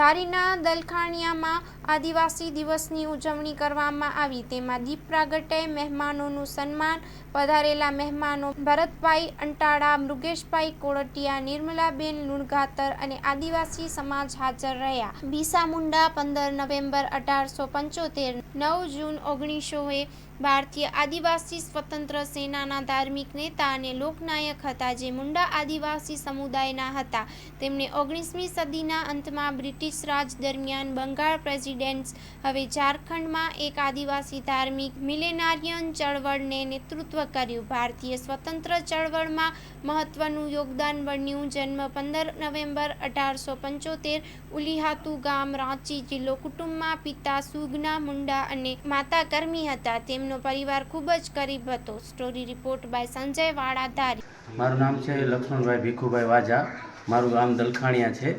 ધારીના દલખાણિયામાં આદિવાસી દિવસની ઉજવણી કરવામાં આવી. તેમાં દીપ પ્રાગટે મહેમાનોનું સન્માન, પધારેલા મહેમાનો ભરતભાઈ અંટાળા, મૃગેશભાઈ કોળટિયા, નિર્મલાબેન લુણગાતર અને આદિવાસી સમાજ હાજર રહ્યા. બિરસા મુંડા પંદર નવેમ્બર અઢારસો પંચોતેર, નવ જૂન ઓગણીસોએ ભારતીય આદિવાસી સ્વતંત્ર સેનાના ધાર્મિક નેતા અને લોકનાયક હતા જે મુંડા આદિવાસી સમુદાયના હતા. તેમણે ઓગણીસમી સદીના અંતમાં બ્રિટિશ રાજ દરમિયાન બંગાળ પ્રેસિડેન્ટ્સ હવે ઝારખંડમાં એક આદિવાસી ધાર્મિક મિલેનારિયન ચળવળને નેતૃત્વ કર્યું. ભારતીય સ્વતંત્ર ચળવળમાં મહત્વનું યોગદાન બન્યું જન્મ પંદર નવેમ્બર અઢારસો પંચોતેર, ઉલિહાતુ ગામ, રાંચી જિલ્લો કુટુંબમાં પિતા સુગના મુંડા અને માતા કર્મી હતા. તેમનો પરિવાર ખૂબ જ ગરીબ હતો. સ્ટોરી રિપોર્ટ બાય સંજય વાળા ધારી મારું નામ છે લક્ષ્મણભાઈ ભીખુભાઈ વાજા. મારું ગામ દલખાણિયા છે.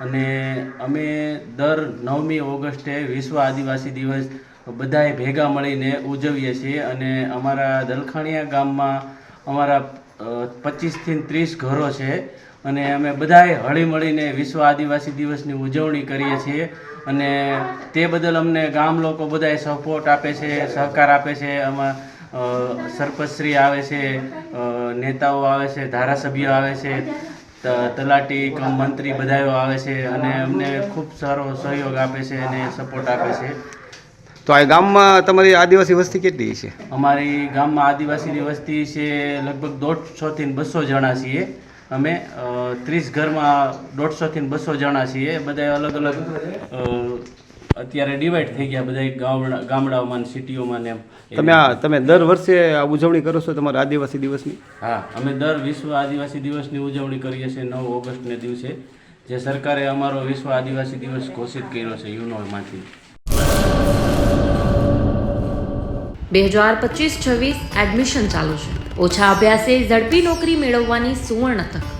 અને અમે દર નવમી ઓગસ્ટે વિશ્વ આદિવાસી દિવસ બધાએ ભેગા મળીને ઉજવીએ છીએ અને અમારા દલખાણિયા ગામમાં અમારા પચીસથી ત્રીસ ઘરો છે. અને અમે બધાએ હળી મળીને વિશ્વ આદિવાસી દિવસની ઉજવણી કરીએ છીએ. અને તે બદલ અમને ગામ લોકો બધાએ સપોર્ટ આપે છે સહકાર આપે છે. આમાં અ, સરપંચશ્રી આવે છે નેતાઓ આવે છે ધારાસભ્યો આવે છે તલાટી કમ મંત્રી બધાઓ આવે છે અને અમને ખૂબ સારો સહયોગ આપે છે અને સપોર્ટ આપે છે. તો આ ગામમાં તમારી આદિવાસી વસ્તી કેટલી છે? અમારી ગામમાં આદિવાસીની વસ્તી છે લગભગ દોઢસોથી બસો જણા છીએ. અમે ત્રીસ ઘરમાં દોઢસોથી બસો જણા છીએ. બધા અલગ અલગ અત્યારે ડિવાઈડ થઈ ગયા બધા ગામડા ગામડાઓમાં સિટીઓમાં ને એમ. તમે આ તમે દર વર્ષે આ ઉજવણી કરો છો તમારા આદિવાસી દિવસની? હા અમે દર વિશ્વ આદિવાસી દિવસની ઉજવણી કરીએ છીએ નવ ઓગસ્ટને દિવસે જે સરકારે અમારો વિશ્વ આદિવાસી દિવસ ઘોષિત કર્યો છે યુનોમાંથી બે હજાર પચીસ છવ્વીસ એડમિશન ચાલુ છે. ઓછા અભ્યાસે ઝડપી નોકરી મેળવવાની સુવર્ણ તક.